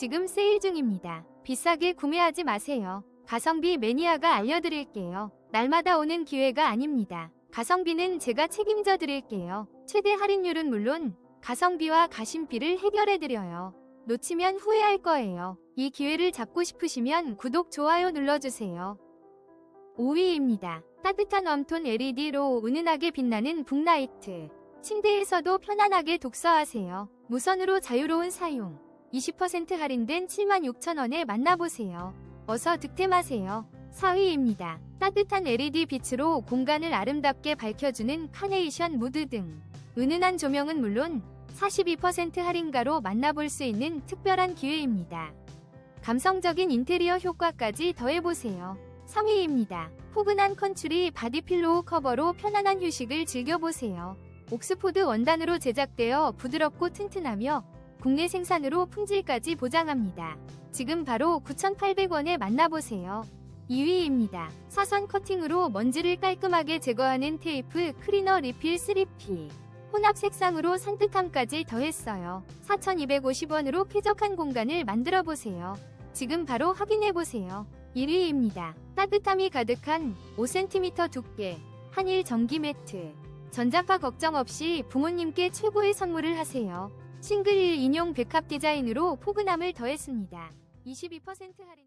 지금 세일 중입니다. 비싸게 구매하지 마세요. 가성비 매니아가 알려드릴게요. 날마다 오는 기회가 아닙니다. 가성비는 제가 책임져 드릴게요. 최대 할인율은 물론 가성비와 가심비를 해결해 드려요. 놓치면 후회할 거예요. 이 기회를 잡고 싶으시면 구독, 좋아요 눌러주세요. 5위입니다. 따뜻한 웜톤 LED로 은은하게 빛나는 북라이트. 침대에서도 편안하게 독서하세요. 무선으로 자유로운 사용. 20% 할인된 76,000원에 만나보세요. 어서 득템하세요. 4위입니다. 따뜻한 LED 빛으로 공간을 아름답게 밝혀주는 카네이션 무드 등. 은은한 조명은 물론 42% 할인가로 만나볼 수 있는 특별한 기회입니다. 감성적인 인테리어 효과까지 더해보세요. 3위입니다. 포근한 컨츄리 바디필로우 커버로 편안한 휴식을 즐겨보세요. 옥스포드 원단으로 제작되어 부드럽고 튼튼하며 국내 생산으로 품질까지 보장합니다. 지금 바로 9,800원에 만나보세요. 2위입니다. 사선 커팅으로 먼지를 깔끔하게 제거하는 테이프 클리너 리필 3P. 혼합 색상으로 산뜻함까지 더했어요. 4,250원으로 쾌적한 공간을 만들어 보세요. 지금 바로 확인해 보세요. 1위입니다. 따뜻함이 가득한 5cm 두께 한일 전기 매트. 전자파 걱정 없이 부모님께 최고의 선물을 하세요. 싱글 1 인용 백합 디자인으로 포근함을 더했습니다. 22% 할인